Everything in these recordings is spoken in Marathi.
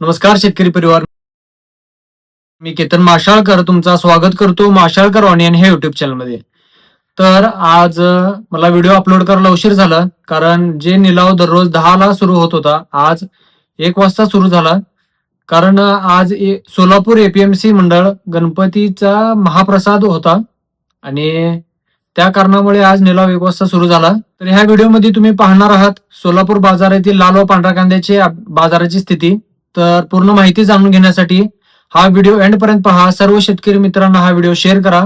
नमस्कार शेतकरी परिवार. मी केतन माशाळकर तुमचा स्वागत करतो माशाळकर ऑनियन हे युट्यूब चॅनलमध्ये तर आज मला व्हिडिओ अपलोड करायला उशीर झाला कारण जे निलाव दररोज दहाला सुरू होत होता आज एक वाजता सुरू झाला. कारण आज ए- सोलापूर एपीएमसी मंडळ गणपतीचा महाप्रसाद होता आणि त्या कारणामुळे आज निलाव एक वाजता सुरू झाला. तर ह्या व्हिडिओमध्ये तुम्ही पाहणार आहात सोलापूर बाजार येथील लाल व पांढऱ्या कांद्याची बाजाराची स्थिती. तर पूर्ण माहिती जाणून घेण्यासाठी हा व्हिडिओ एंड पर्यंत पहा. सर्व शेतकरी मित्रांना हा व्हिडिओ शेअर करा.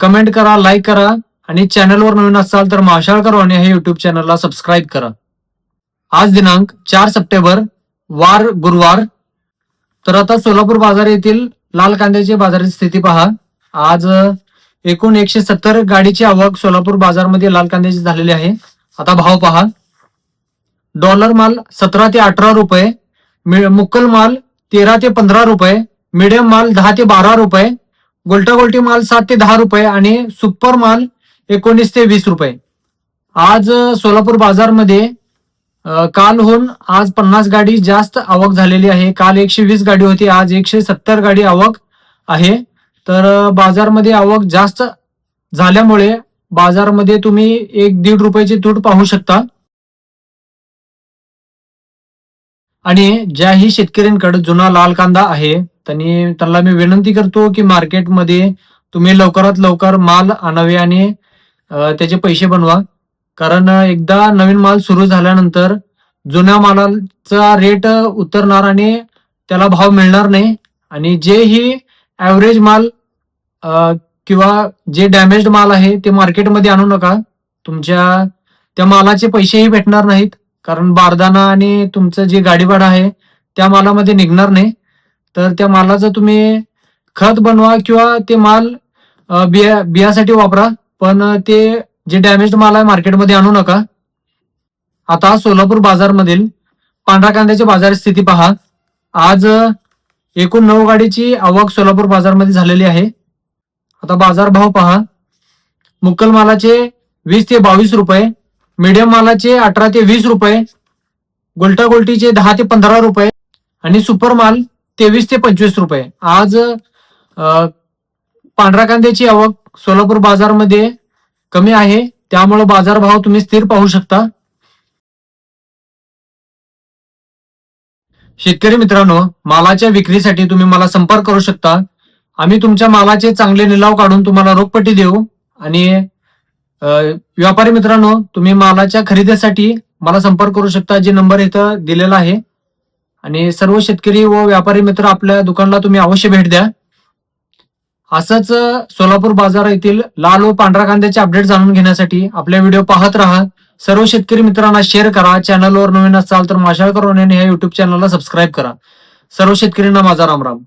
कमेंट करा लाईक करा आणि चॅनलवर नवीन असाल तर माशाळकर वाणी हे युट्यूब चॅनलला सबस्क्राईब करा. आज दिनांक चार सप्टेंबर वार गुरुवार. तर आता सोलापूर बाजार येथील लाल कांद्याची बाजाराची स्थिती पहा. आज एकूण एकशे सत्तर गाडीची आवक सोलापूर बाजारमध्ये लाल कांद्याची झालेली आहे. आता भाव पहा. डॉलर माल सतरा ते अठरा रुपये मुक्कल माल तेरा ते पंधरा रुपये मिडियम माल दहा ते बारा रुपये गोल्टा गोल्टी माल सात ते दहा रुपये आणि सुपर माल एकोणीस ते वीस रुपये. आज सोलापूर बाजारमध्ये कालहून आज पन्नास गाडी जास्त आवक झालेली आहे. काल एकशे वीस गाडी होती आज एकशे सत्तर गाडी आवक आहे. तर बाजारमध्ये आवक जास्त झाल्यामुळे बाजारमध्ये तुम्ही एक दीड रुपयाची तूट पाहू शकता. आणि ज्याही शेतकऱ्यांकडे जुना लाल कांदा आहे त्यांनी त्यांना मी विनंती करतो की मार्केटमध्ये तुम्ही लवकरात लवकर माल आणावे आणि त्याचे पैसे बनवा. कारण एकदा नवीन माल सुरू झाल्यानंतर जुन्या मालाचा रेट उतरणार आणि त्याला भाव मिळणार नाही. आणि जे ही ॲव्हरेज माल किंवा जे डॅमेज्ड माल आहे ते मार्केटमध्ये आणू नका. तुमच्या त्या मालाचे पैसेही भेटणार नाहीत. कारण बारदाना आणि तुमचं जे गाडी भाडं आहे त्या मालामध्ये निघणार नाही. तर त्या मालाचं तुम्ही खत बनवा किंवा ते माल बिया बियासाठी वापरा. पण ते जे डॅमेज माल आहे मार्केटमध्ये आणू नका. आता सोलापूर बाजारमधील पांढरा कांद्याची बाजार स्थिती पहा. आज एकूण नऊ गाडीची आवक सोलापूर बाजारमध्ये झालेली आहे. आता बाजार भाव पहा. मुक्कल मालाचे वीस ते बावीस रुपये. मीडियम मालाचे अठरा ते वीस रुपये गोल्टा गोल्टीचे दहा ते पंधरा रुपये आणि सुपर माल तेवीस ते पंचवीस रुपये. आज पांढरा पांढऱ्या कांद्याची आवक सोलापूर बाजारमध्ये कमी आहे. त्यामुळे बाजारभाव तुम्ही स्थिर पाहू शकता. शेतकरी मित्रांनो मालाच्या विक्रीसाठी तुम्ही मला संपर्क करू शकता. आम्ही तुमच्या मालाचे चांगले निलाव काढून तुम्हाला रोखपट्टी देऊ आणि व्यापारी मित्रांनो तुम्ही मालाच्या खरेदीसाठी मला संपर्क करू शकता जे नंबर इथं दिलेला आहे. आणि सर्व शेतकरी व व्यापारी मित्र आपल्या दुकानला तुम्ही अवश्य भेट द्या. असंच सोलापूर बाजार येथील लाल व पांढरा कांद्याचे अपडेट जाणून घेण्यासाठी आपले व्हिडिओ पाहत राहा. सर्व शेतकरी मित्रांना शेअर करा. चॅनलवर नवीन असाल तर माशाळकर या युट्यूब चॅनलला सबस्क्राईब करा. सर्व शेतकऱ्यांना माझा रामराम.